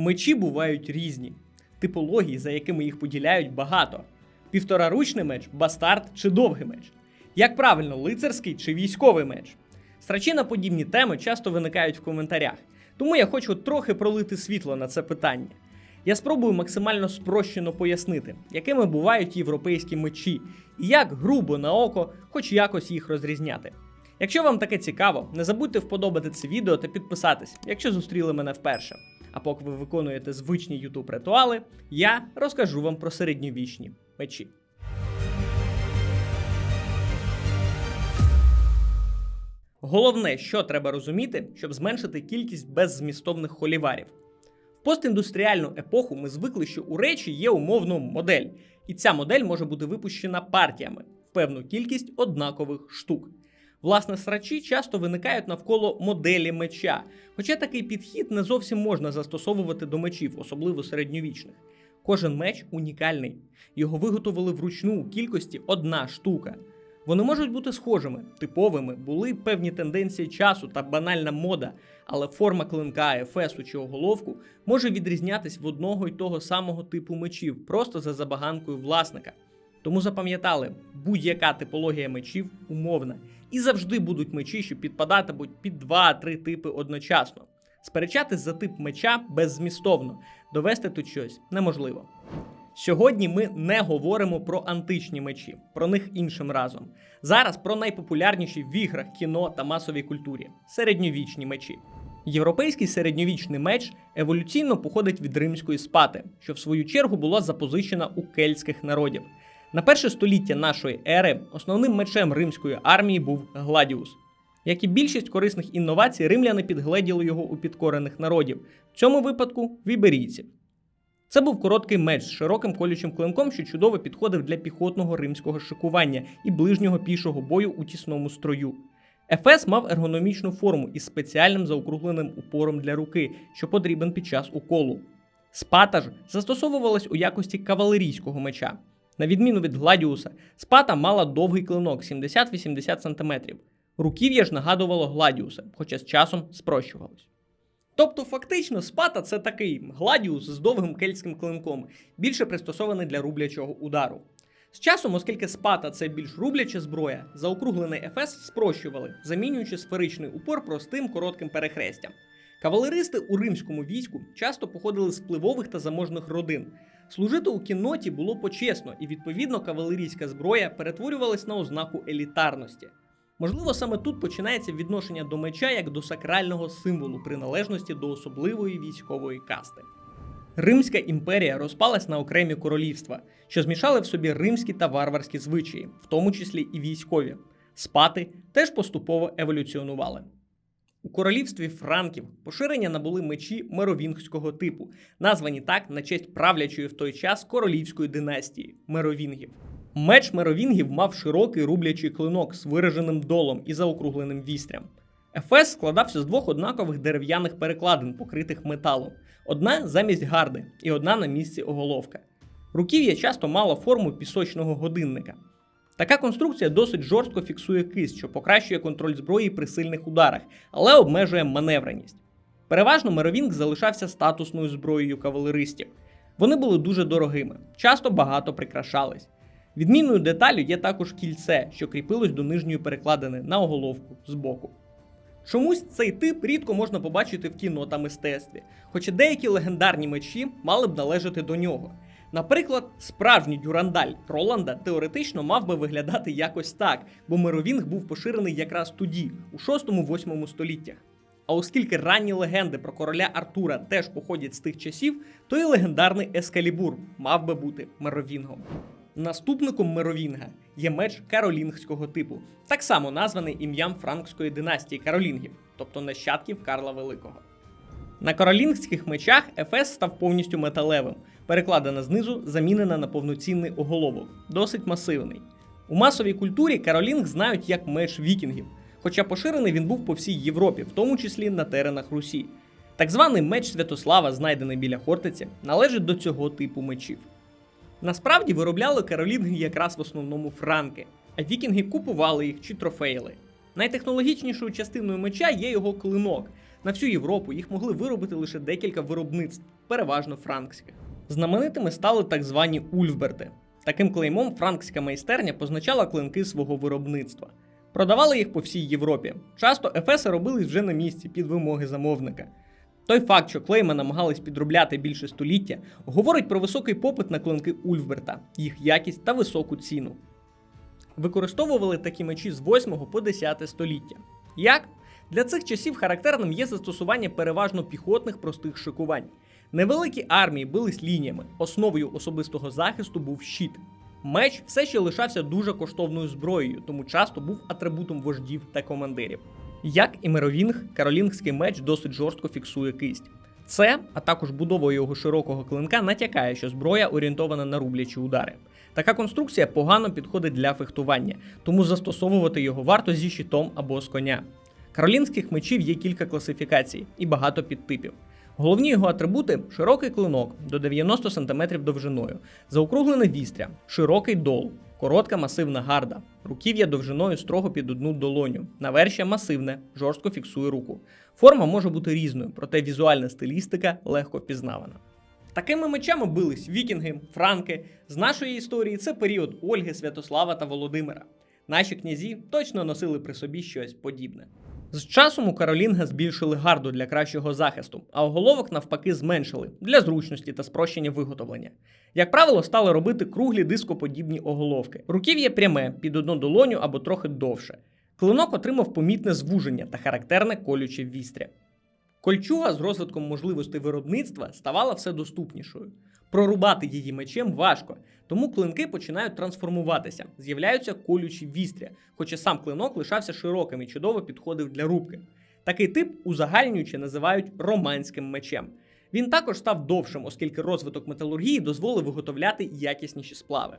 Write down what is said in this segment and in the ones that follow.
Мечі бувають різні, типології, за якими їх поділяють, багато. Півтораручний меч, бастард чи довгий меч. Як правильно, лицарський чи військовий меч? Страчі на подібні теми часто виникають в коментарях, тому я хочу трохи пролити світло на це питання. Я спробую максимально спрощено пояснити, якими бувають європейські мечі, і як грубо на око, хоч якось їх розрізняти. Якщо вам таке цікаво, не забудьте вподобати це відео та підписатись, якщо зустріли мене вперше. А поки ви виконуєте звичні YouTube ритуали, я розкажу вам про середньовічні мечі. Головне, що треба розуміти, щоб зменшити кількість беззмістовних холіварів. В постіндустріальну епоху ми звикли, що у речі є умовно модель, і ця модель може бути випущена партіями в певну кількість однакових штук. Власне, срачі часто виникають навколо моделі меча, хоча такий підхід не зовсім можна застосовувати до мечів, особливо середньовічних. Кожен меч унікальний. Його виготовили вручну у кількості одна штука. Вони можуть бути схожими, типовими, були певні тенденції часу та банальна мода, але форма клинка, ефесу чи оголовку може відрізнятись в одного й того самого типу мечів, просто за забаганкою власника. Тому запам'ятали, будь-яка типологія мечів умовна, і завжди будуть мечі, що підпадатимуть під 2-3 типи одночасно. Сперечатись за тип меча беззмістовно, довести тут щось неможливо. Сьогодні ми не говоримо про античні мечі, про них іншим разом. Зараз про найпопулярніші в іграх, кіно та масовій культурі середньовічні мечі. Європейський середньовічний меч еволюційно походить від римської спати, що в свою чергу була запозичена у кельтських народів. На перше століття нашої ери основним мечем римської армії був гладіус. Як і більшість корисних інновацій, римляни підгледіли його у підкорених народів, в цьому випадку віберійців. Це був короткий меч з широким колючим клинком, що чудово підходив для піхотного римського шикування і ближнього пішого бою у тісному строю. Ефес мав ергономічну форму із спеціальним заокругленим упором для руки, що потрібен під час уколу. Спата ж застосовувалась у якості кавалерійського меча. На відміну від гладіуса, спата мала довгий клинок 70-80 см. Руків'я ж нагадувало гладіуса, хоча з часом спрощувалось. Тобто, фактично, спата це такий гладіус з довгим кельтським клинком, більше пристосований для рублячого удару. З часом, оскільки спата це більш рубляча зброя, заокруглений ефес спрощували, замінюючи сферичний упор простим коротким перехрестям. Кавалеристи у римському війську часто походили з впливових та заможних родин. Служити у кінноті було почесно, і відповідно кавалерійська зброя перетворювалась на ознаку елітарності. Можливо, саме тут починається відношення до меча як до сакрального символу приналежності до особливої військової касти. Римська імперія розпалась на окремі королівства, що змішали в собі римські та варварські звичаї, в тому числі і військові. Спати теж поступово еволюціонували. У королівстві франків поширення набули мечі меровінгського типу, названі так на честь правлячої в той час королівської династії меровінгів. Меч меровінгів мав широкий рублячий клинок з вираженим долом і заокругленим вістрям. Ефес складався з двох однакових дерев'яних перекладин, покритих металом: одна замість гарди і одна на місці оголовка. Руків'я часто мало форму пісочного годинника. Така конструкція досить жорстко фіксує кисть, що покращує контроль зброї при сильних ударах, але обмежує маневреність. Переважно меровінг залишався статусною зброєю кавалеристів. Вони були дуже дорогими, часто багато прикрашались. Відмінною деталю є також кільце, що кріпилось до нижньої перекладини на оголовку збоку. Чомусь цей тип рідко можна побачити в кіно та мистецтві, хоча деякі легендарні мечі мали б належати до нього. Наприклад, справжній дюрандаль Роланда теоретично мав би виглядати якось так, бо мировінг був поширений якраз тоді, у 6-8 століттях. А оскільки ранні легенди про короля Артура теж походять з тих часів, то і легендарний Ескалібур мав би бути мировінгом. Наступником Меровінга є меч каролінгського типу, так само названий ім'ям франкської династії Каролінгів, тобто нащадків Карла Великого. На каролінгських мечах Ефес став повністю металевим, перекладена знизу, замінена на повноцінний оголовок, досить масивний. У масовій культурі Каролінг знають як меч вікінгів, хоча поширений він був по всій Європі, в тому числі на теренах Русі. Так званий меч Святослава, знайдений біля Хортиці, належить до цього типу мечів. Насправді виробляли каролінги якраз в основному франки, а вікінги купували їх чи трофеїли. Найтехнологічнішою частиною меча є його клинок. На всю Європу їх могли виробити лише декілька виробництв. переважно франкських. Знаменитими стали так звані ульфберти. Таким клеймом франкська майстерня позначала клинки свого виробництва. Продавали їх по всій Європі. Часто ефеси робились вже на місці під вимоги замовника. Той факт, що клейми намагались підробляти більше століття, говорить про високий попит на клинки Ульфберта, їх якість та високу ціну. Використовували такі мечі з 8 по 10 століття. Як? Для цих часів характерним є застосування переважно піхотних простих шикувань. Невеликі армії бились лініями, основою особистого захисту був щит. Меч все ще лишався дуже коштовною зброєю, тому часто був атрибутом вождів та командирів. Як і Меровінг, каролінгський меч досить жорстко фіксує кисть. Це, а також будова його широкого клинка, натякає, що зброя орієнтована на рублячі удари. Така конструкція погано підходить для фехтування, тому застосовувати його варто зі щитом або з коня. Каролінських мечів є кілька класифікацій і багато підтипів. Головні його атрибути широкий клинок до 90 см довжиною, заокруглене вістря, широкий дол, коротка масивна гарда, руків'я довжиною строго під одну долоню, навершя масивне, жорстко фіксує руку. Форма може бути різною, проте візуальна стилістика легко впізнавана. Такими мечами бились вікінги, франки. З нашої історії це період Ольги, Святослава та Володимира. Наші князі точно носили при собі щось подібне. З часом у Каролінга збільшили гарду для кращого захисту, а оголовок навпаки зменшили для зручності та спрощення виготовлення. Як правило, стали робити круглі дископодібні оголовки. Руків'я пряме під одну долоню або трохи довше. Клинок отримав помітне звуження та характерне колюче вістря. Кольчуга з розвитком можливостей виробництва ставала все доступнішою. Прорубати її мечем важко, тому клинки починають трансформуватися, з'являються колючі вістря, хоча сам клинок лишався широким і чудово підходив для рубки. Такий тип узагальнюючи називають романським мечем. Він також став довшим, оскільки розвиток металургії дозволив виготовляти якісніші сплави.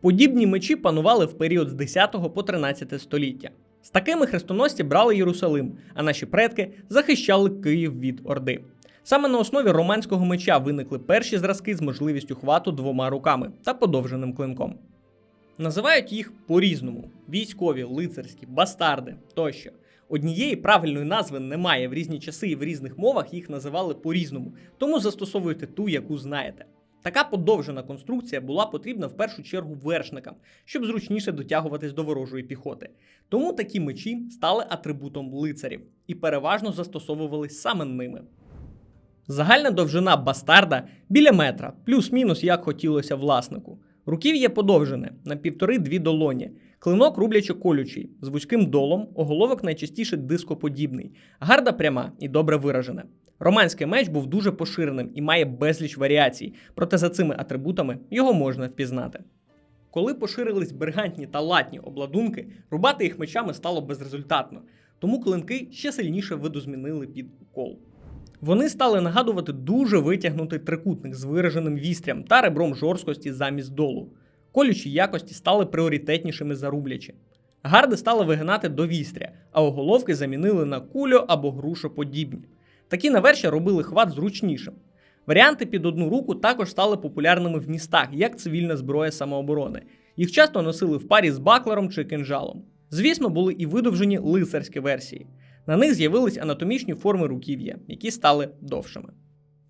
Подібні мечі панували в період з 10 по 13 століття. З такими хрестоносці брали Єрусалим, а наші предки захищали Київ від Орди. Саме на основі романського меча виникли перші зразки з можливістю хвату двома руками та подовженим клинком. Називають їх по-різному: військові, лицарські, бастарди тощо. Однієї правильної назви немає в різні часи і в різних мовах їх називали по-різному, тому застосовуйте ту, яку знаєте. Така подовжена конструкція була потрібна в першу чергу вершникам, щоб зручніше дотягуватись до ворожої піхоти. Тому такі мечі стали атрибутом лицарів і переважно застосовувались саме ними. Загальна довжина бастарда біля метра, плюс-мінус як хотілося власнику. Руків'я подовжене на півтори-дві долоні. Клинок рублячо колючий, з вузьким долом, оголовок найчастіше дископодібний, гарда пряма і добре виражена. Романський меч був дуже поширеним і має безліч варіацій, проте за цими атрибутами його можна впізнати. Коли поширились бергантні та латні обладунки, рубати їх мечами стало безрезультатно, тому клинки ще сильніше видозмінили під укол. Вони стали нагадувати дуже витягнутий трикутник з вираженим вістрям та ребром жорсткості замість долу. Колючі якості стали пріоритетнішими за рублячі. Гарди стали вигинати до вістря, а оголовки замінили на кульо або грушоподібні. Такі навершя робили хват зручнішим. Варіанти під одну руку також стали популярними в містах, як цивільна зброя самооборони. Їх часто носили в парі з баклером чи кинжалом. Звісно, були і видовжені лицарські версії. На них з'явились анатомічні форми руків'я, які стали довшими.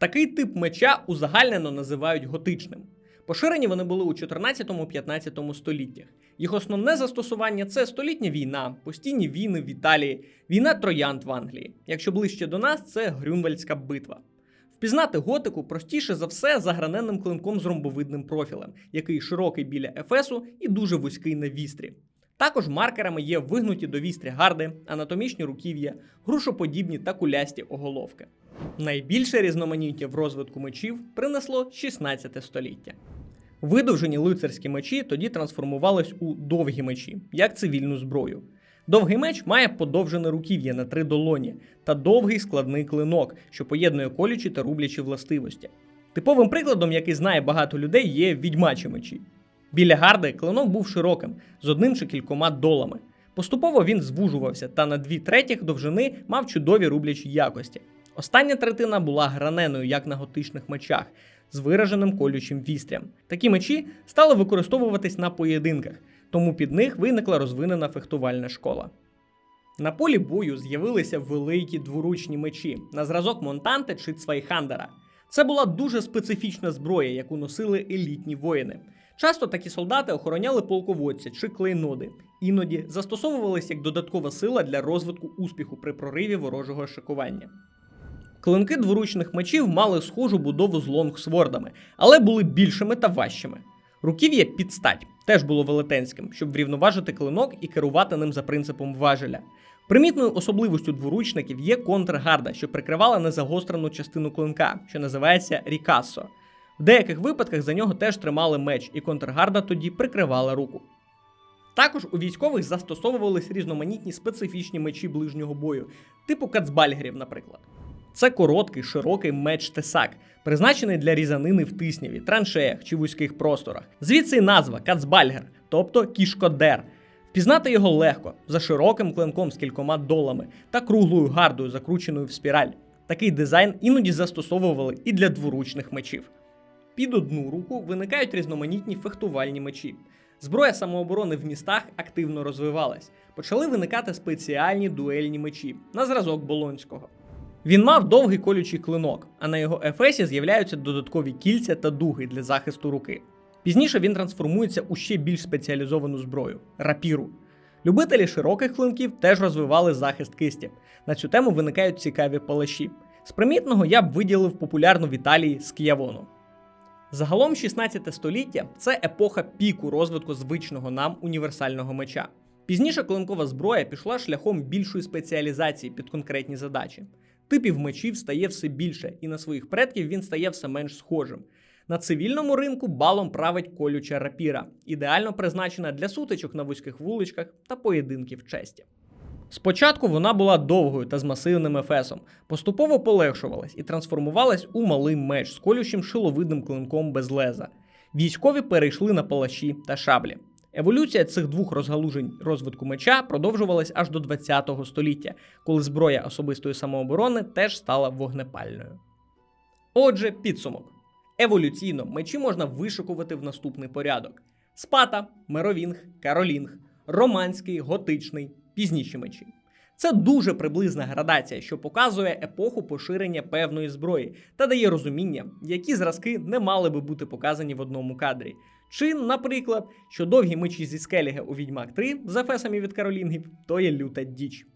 Такий тип меча узагальнено називають готичним. Поширені вони були у 14-15 століттях. Їх основне застосування це столітня війна, постійні війни в Італії, війна троянд в Англії. Якщо ближче до нас, це Грюнвальдська битва. Впізнати готику простіше за все за граненним клинком з ромбовидним профілем, який широкий біля ефесу і дуже вузький на вістрі. Також маркерами є вигнуті до вістря гарди, анатомічні руків'я, грушоподібні та кулясті оголовки. Найбільше різноманіття в розвитку мечів принесло 16 століття. Видовжені лицарські мечі тоді трансформувались у довгі мечі, як цивільну зброю. Довгий меч має подовжене руків'я на три долоні та довгий складний клинок, що поєднує колючі та рублячі властивості. Типовим прикладом, який знає багато людей, є відьмачі мечі. Біля гарди клинок був широким, з одним чи кількома долами. Поступово він звужувався та на дві третіх довжини мав чудові рублячі якості. Остання третина була граненою, як на готичних мечах, з вираженим колючим вістрям. Такі мечі стали використовуватись на поєдинках, тому під них виникла розвинена фехтувальна школа. На полі бою з'явилися великі дворучні мечі на зразок Монтанте чи Цвайхандера. Це була дуже специфічна зброя, яку носили елітні воїни. Часто такі солдати охороняли полководця чи клейноди, іноді застосовувалися як додаткова сила для розвитку успіху при прориві ворожого шикування. Клинки дворучних мечів мали схожу будову з лонгсвордами, але були більшими та важчими. Руків'я під стать теж було велетенським, щоб врівноважити клинок і керувати ним за принципом важеля. Примітною особливістю дворучників є контргарда, що прикривала незагострену частину клинка, що називається рікассо. В деяких випадках за нього теж тримали меч, і контргарда тоді прикривала руку. Також у військових застосовувались різноманітні специфічні мечі ближнього бою, типу кацбальгерів, наприклад. Це короткий, широкий меч тесак, призначений для різанини в тисняві, траншеях чи вузьких просторах. Звідси й назва кацбальгер, тобто кішкодер. Впізнати його легко, за широким клинком з кількома долами та круглою гардою, закрученою в спіраль. Такий дизайн іноді застосовували і для дворучних мечів. Під одну руку виникають різноманітні фехтувальні мечі. Зброя самооборони в містах активно розвивалась. Почали виникати спеціальні дуельні мечі на зразок Болонського. Він мав довгий колючий клинок, а на його ефесі з'являються додаткові кільця та дуги для захисту руки. Пізніше він трансформується у ще більш спеціалізовану зброю рапіру. Любителі широких клинків теж розвивали захист кисті. На цю тему виникають цікаві палаші. З примітного я б виділив популярну в Італії скіявону. Загалом 16 століття це епоха піку розвитку звичного нам універсального меча. Пізніше клинкова зброя пішла шляхом більшої спеціалізації під конкретні задачі. Типів мечів стає все більше, і на своїх предків він стає все менш схожим. На цивільному ринку балом править колюча рапіра, ідеально призначена для сутичок на вузьких вуличках та поєдинків честі. Спочатку вона була довгою та з масивним ефесом, поступово полегшувалась і трансформувалась у малий меч з колючим шиловидним клинком без леза. Військові перейшли на палаші та шаблі. Еволюція цих двох розгалужень розвитку меча продовжувалась аж до ХХ століття, коли зброя особистої самооборони теж стала вогнепальною. Отже, підсумок. Еволюційно мечі можна вишикувати в наступний порядок: спата, меровінг, каролінг, романський, готичний, пізніші мечі. Це дуже приблизна градація, що показує епоху поширення певної зброї та дає розуміння, які зразки не мали би бути показані в одному кадрі. Чи, наприклад, що довгі мечі зі скеліга у Відьмак 3 з ефесами від каролінгів то є люта діч.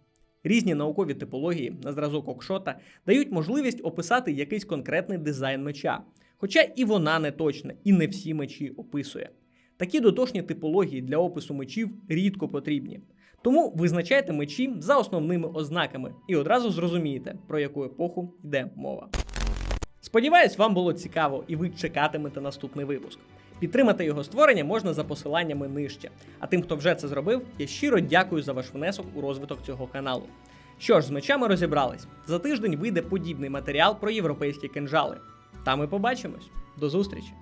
Різні наукові типології на зразок окшота дають можливість описати якийсь конкретний дизайн меча, хоча і вона не точна, і не всі мечі описує. Такі дотошні типології для опису мечів рідко потрібні. Тому визначайте мечі за основними ознаками і одразу зрозумієте, про яку епоху йде мова. Сподіваюсь, вам було цікаво і ви чекатимете наступний випуск. Підтримати його створення можна за посиланнями нижче. А тим, хто вже це зробив, я щиро дякую за ваш внесок у розвиток цього каналу. Що ж, з мечами розібрались. За тиждень вийде подібний матеріал про європейські кинжали. Там ми побачимось. До зустрічі!